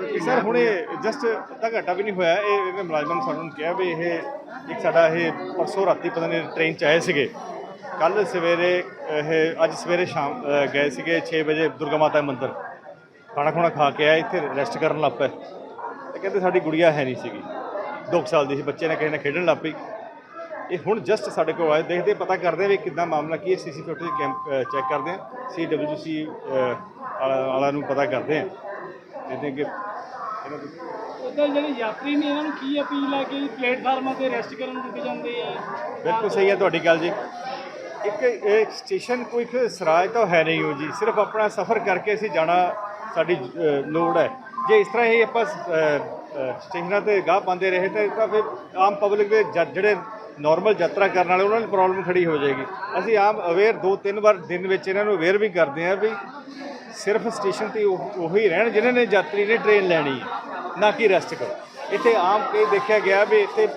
Sir, ਹੁਣੇ just ਅੱਧਾ ਘੰਟਾ ਵੀ ਨਹੀਂ ਹੋਇਆ। ਇਹ ਇਹਨੇ ਮੁਲਾਜ਼ਮਾਂ ਨੇ ਸਾਨੂੰ ਕਿਹਾ ਵੀ ਇਹ ਇੱਕ ਸਾਡਾ ਇਹ ਪਰਸੋਂ ਰਾਤੀ ਪਤਾ ਨਹੀਂ ਟ੍ਰੇਨ ਚ ਆਏ ਸੀਗੇ। ਕੱਲ ਸਵੇਰੇ, ਇਹ ਅੱਜ ਸਵੇਰੇ ਸ਼ਾਮ ਗਏ ਸੀਗੇ 6 ਵਜੇ ਦੁਰਗਾ ਮਾਤਾ ਮੰਦਿਰ। ਖਾਣਾ ਖੁਣਾ ਖਾ ਕੇ ਆਏ, ਇੱਥੇ ਰੈਸਟ ਕਰਨ ਲੱਗ ਪਏ। ਤੇ ਕਹਿੰਦੇ ਸਾਡੀ ਗੁੜੀਆ ਹੈ ਨਹੀਂ ਸੀਗੀ। 2 ਸਾਲ ਦੀ ਸੀ, ਬੱਚੇ ਨੇ ਕਿਸੇ ਨੇ ਖੇਡਣ ਲੱਗ ਪਈ। ਇਹ ਹੁਣ ਜਸਟ ਸਾਡੇ ਕੋਲ ਆਏ, ਦੇਖਦੇ ਪਤਾ ਕਰਦੇ ਵੀ ਕਿੱਦਾਂ ਮਾਮਲਾ ਕੀ ਹੈ ਸੀਸੀ ਫੁਟੇਜ ਕੈਂਪ ਚੈੱਕ ਕਰਦੇ ਆ ਸੀ ਵਾਲਾ ਨੂੰ ਪਤਾ ਕਰਦੇ ਆ ਦੇਖਦੇ ਕਿ ਇਹਨਾਂ ਦੀ ਉਧਰ ਜਿਹੜੇ ਯਾਤਰੀ ਨੇ ਇਹਨਾਂ ਨੂੰ ਕੀ ਅਪੀਲ ਹੈ ਕਿ ਪਲੇਟਫਾਰਮਾਂ ਤੇ ਰੈਸਟ ਕਰਨ ਨੂੰ ਰੁਕ ਜਾਂਦੇ ਆ? ਬਿਲਕੁਲ ਸਹੀ ਹੈ ਤੁਹਾਡੀ ਗੱਲ ਜੀ। ਇੱਕ ਇਹ ਸਟੇਸ਼ਨ ਕੋਈ ਇੱਕ ਸਰਾਜ ਤਾਂ ਹੈ ਨਹੀਂ ਹੋ ਜੀ। ਸਿਰਫ ਆਪਣਾ ਸਫ਼ਰ ਕਰਕੇ ਅਸੀਂ ਜਾਣਾ ਸਾਡੀ ਲੋੜ ਹੈ। ਜੇ ਇਸ ਤਰ੍ਹਾਂ ਹੀ ਆਪਾਂ ਸਟੇਸ਼ਨਾਂ ਤੇ ਗਾਹ ਪਾਉਂਦੇ ਰਹੇ ਤਾਂ ਤਾਂ ਫਿਰ ਆਮ ਪਬਲਿਕ ਦੇ ਜਿਹੜੇ ਨਾਰਮਲ ਯਾਤਰਾ ਕਰਨ ਵਾਲੇ ਉਹਨਾਂ ਨੂੰ ਪ੍ਰੋਬਲਮ ਖੜੀ ਹੋ ਜਾਏਗੀ। ਅਸੀਂ ਆਮ ਅਵੇਅਰ ਦੋ ਤਿੰਨ ਵਾਰ ਦਿਨ ਵਿੱਚ ਇਹਨਾਂ ਨੂੰ ਅਵੇਅਰ ਵੀ ਕਰਦੇ ਹਾਂ ਵੀ ਸਿਰਫ ਸਟੇਸ਼ਨ ਤੇ ਉਹ- ਰਹਿਣ ਜਿਨ੍ਹਾਂ ਨੇ ਯਾਤਰੀ ਨੇ ਟ੍ਰੇਨ ਲੈਣੀ ਹੈ ਨਾ ਕਿ ਰੈਸਟ ਕਰੋ। ਇੱਥੇ ਆਮ ਕਈ ਦੇਖਿਆ ਗਿਆ ਵੀ ਇੱਥੇ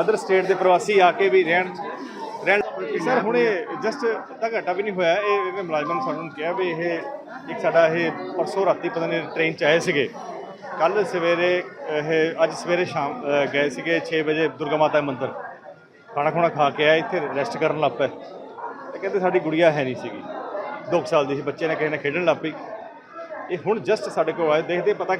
ਅਦਰ ਸਟੇਟ ਦੇ ਪ੍ਰਵਾਸੀ ਆ ਕੇ ਵੀ ਰਹਿਣ ਰਹਿਣ ਸਰ ਹੁਣੇ ਜਸਟ ਅੱਧਾ ਘੰਟਾ ਵੀ ਨਹੀਂ ਹੋਇਆ। ਇਹ ਇਹਨੇ ਮੁਲਾਜ਼ਮਾਂ ਨੇ ਸਾਨੂੰ ਕਿਹਾ ਵੀ ਇਹ ਇੱਕ ਸਾਡਾ ਇਹ ਪਰਸੋਂ ਰਾਤੀ ਪਤਾ ਨਹੀਂ ਟ੍ਰੇਨ ਚ ਆਏ ਸੀਗੇ। ਕੱਲ ਸਵੇਰੇ ਇਹ ਅੱਜ ਸਵੇਰੇ ਸ਼ਾਮ ਗਏ ਸੀਗੇ 6 ਵਜੇ ਦੁਰਗਾ ਮਾਤਾ ਮੰਦਿਰ। ਖਾਣਾ ਖੁਣਾ ਖਾ ਕੇ ਆਏ ਇੱਥੇ ਰੈਸਟ ਕਰਨ ਲੱਗ ਪਏ। ਤੇ ਕਹਿੰਦੇ ਸਾਡੀ ਗੁੜੀਆ ਹੈ ਨਹੀਂ ਸੀਗੀ। 2 ਸਾਲ ਦੀ ਸੀ, ਬੱਚੇ ਨੇ ਕਿਸੇ ਨੇ ਖੇਡਣ ਲੱਗ ਪਈ। ਇਹ ਹੁਣ ਜਸਟ ਸਾਡੇ ਕੋਲ ਆਏ, ਦੇਖਦੇ ਪਤਾ